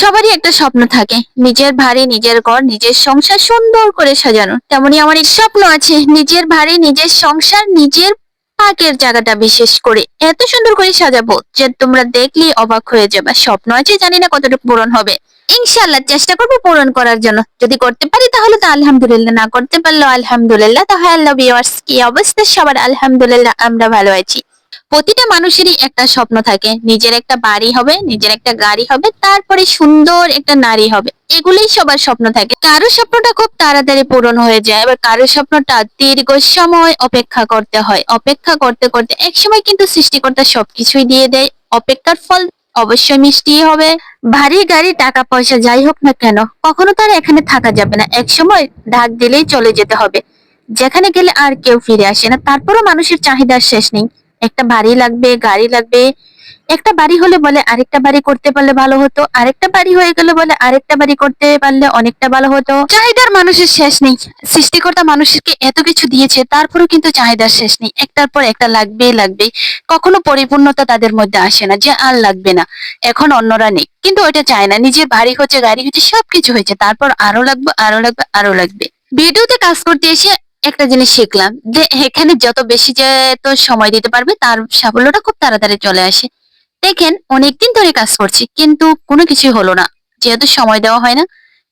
সবারই একটা স্বপ্ন থাকে। নিজের ভারী নিজের ঘর, নিজের সংসার সুন্দর করে সাজানো। তেমনি আমার এক স্বপ্ন আছে, নিজের ভারী নিজের সংসার, নিজের পাকের জায়গাটা বিশেষ করে এত সুন্দর করে সাজাবো যে তোমরা দেখলেই অবাক হয়ে যাবে। স্বপ্ন আছে, জানি না কতটুকু পূরণ হবে। ইনশাল্লাহ চেষ্টা করব পূরণ করার জন্য। যদি করতে পারি তাহলে তো আলহামদুলিল্লাহ, না করতে পারলেও আলহামদুলিল্লাহ। তাহলে আল্লাহ ভিউয়ার্স কি অবস্থা? সবার আলহামদুলিল্লাহ, আমরা ভালো আছি। প্রতিটা মানুষেরই একটা স্বপ্ন থাকে। নিজের একটা বাড়ি হবে, নিজের একটা গাড়ি হবে, তারপরে সুন্দর একটা নারী হবে। এগুলোই সবার স্বপ্ন থাকে। কারও স্বপ্নটা খুব তাড়াতাড়ি পূরণ হয়ে যায়, এবার কারও স্বপ্নটা দীর্ঘ সময় অপেক্ষা করতে হয়। অপেক্ষা করতে করতে এক সময় কিন্তু সৃষ্টিকর্তা সবকিছুই দিয়ে দেয়। অপেক্ষার ফল অবশ্যই মিষ্টি হবে। ভারী গাড়ি টাকা পয়সা যাই হোক না কেন, কখনো তার এখানে থাকা যাবে না। এক সময় ডাক দিলেই চলে যেতে হবে। যেখানে গেলে আর কেউ ফিরে আসে না। তারপরও মানুষের চাহিদার শেষ নেই। একটা বাড়ি লাগবে, গাড়ি লাগবে। একটা বাড়ি হলে বলে আরেকটা বাড়ি করতে পারলে ভালো হতো। আরেকটা বাড়ি হয়ে গেলে বলে আরেকটা বাড়ি করতে পারলে অনেকটা ভালো হতো। চাহিদার মানুষের শেষ নেই। সৃষ্টিকর্তা মানুষকে এত কিছু দিয়েছে, তারপরেও কিন্তু চাহিদার শেষ নেই। একটার পর একটা লাগবেই লাগবে কখনো পরিপূর্ণতা তাদের মধ্যে আসে না, যে আর লাগবে না। এখন অন্যরা নেই। কিন্তু ওইটা চায় না। নিজের বাড়ি হচ্ছে, গাড়ি হচ্ছে, সবকিছু হয়েছে। তারপর আরও লাগবে আরও লাগবে আরও লাগবে। ভিডিওতে কাজ করতে এসে একটা জিনিস শিখলাম যে এখানে যত বেশি যে তো সময় দিতে পারবে, তার সাফল্যটা খুব তাড়াতাড়ি চলে আসে। দেখেন, অনেকদিন ধরে কাজ করছি, কিন্তু কোনো কিছুই হলো না। যেহেতু সময় দেওয়া হয় না,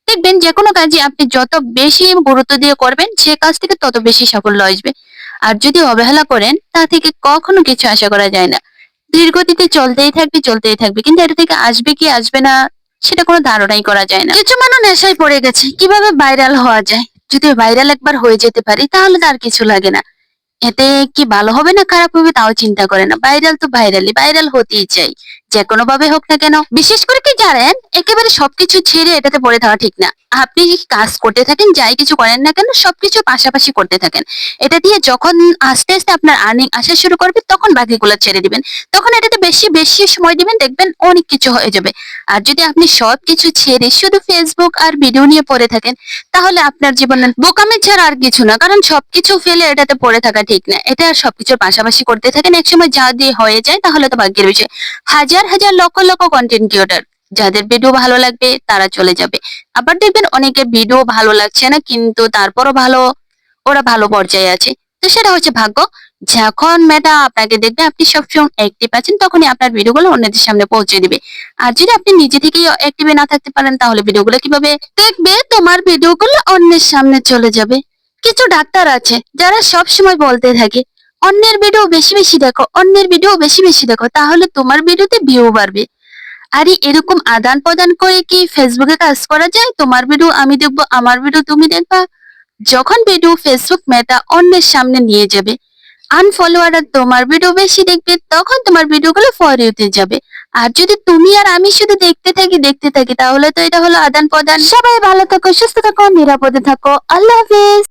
দেখবেন যে কোনো কাজে আপনি যত বেশি গুরুত্ব দিয়ে করবেন, সে কাজ থেকে তত বেশি সাফল্য আসবে। আর যদি অবহেলা করেন, তা থেকে কখনো কিছু আশা করা যায় না। দীর্ঘদিতে চলতেই থাকবে চলতেই থাকবে, কিন্তু এটা থেকে আসবে কি আসবে না, সেটা কোনো ধারণাই করা যায় না। কিছু মানুষ নেশায় পড়ে গেছে, কীভাবে ভাইরাল হওয়া যায়? যদি ভাইরাল একবার হয়ে যেতে পারি, তাহলে তার কিছু লাগে না। এতে কি ভালো হবে না খারাপ হবে, তাও চিন্তা করে না। ভাইরাল তো ভাইরালই ভাইরাল হতেই চাই। যে কোনো ভাবে হোক না কেন, বিশেষ করে কি জানেন, একেবারে সবকিছু ছেড়ে এটাতে পড়ে থাকা ঠিক না। আপনি কাজ করতে থাকেন, যাই কিছু করেন না কেন, সবকিছু পাশাপাশি করতে থাকেন। এটা দিয়ে যখন আস্তে আস্তে আপনার আর্নিং আসা শুরু করবে, তখন বাকিগুলো ছেড়ে দিবেন। তখন এটাতে বেশি বেশি সময় দিবেন, দেখবেন অনেক কিছু হয়ে যাবে। আর যদি আপনি সবকিছু ছেড়ে শুধু ফেসবুক আর ভিডিও নিয়ে পড়ে থাকেন, তাহলে আপনার জীবনে বোকামের ছাড়া আর কিছু না, কারণ সবকিছু ফেলে এটাতে পড়ে থাকা ঠিক না। এটা সবকিছুর পাশাপাশি করতে থাকেন, একসময় যা দিয়ে হয়ে যায়, তাহলে তো ভাগ্যের বিষয়। হাজার হাজার হাজার লক্ষ লক্ষ কন্টেন্ট ক্রিয়েটার যাদের ভিডিও ভালো লাগবে তারা চলে যাবে। আবার দেখবেন অনেকের ভিডিও ভালো লাগছে না, কিন্তু তারপরও ভালো, ওরা ভালো পর্যায়ে আছে। তো সেটা হচ্ছে ভাগ্য। যখন মেটা আপনাকে দেখবে, আপনি সবসময় অ্যাক্টিভ আছেন, তখনই আপনার ভিডিওগুলো অন্যদের সামনে পৌঁছে দিবে। আর যদি আপনি নিজে থেকেই অ্যাক্টিভে না থাকতে পারেন, তাহলে ভিডিওগুলো কীভাবে দেখবে? তোমার ভিডিওগুলো অন্যের সামনে চলে যাবে। কিছু ডাক্তার আছে, যারা সব সময় বলতে থাকে অন্যের ভিডিও বেশি বেশি দেখো, অন্যের ভিডিও বেশি বেশি দেখো, তাহলে তোমার ভিডিওতে ভিউ বাড়বে। আরে এরকম আদান প্রদান করে কি ফেসবুকে কাজ করা যায়? তোমার ভিডিও আমি দেখব, আমার ভিডিও তুমি দেখবা। যখন ভিডিও ফেসবুক মেটা অন্যের সামনে নিয়ে যাবে আনফলোয়াররা তোমার ভিডিও বেশি দেখবে, তখন তোমার ভিডিওগুলো ফর ইউতে যাবে। আর যদি তুমি আর আমি শুধু দেখতে থাকি দেখতে থাকি, তাহলে তো এটা হলো আদান প্রদান। সবাই ভালো থাকো, সুস্থ থাকো, নিরাপদে থাকো। আল্লাহ হাফিজ।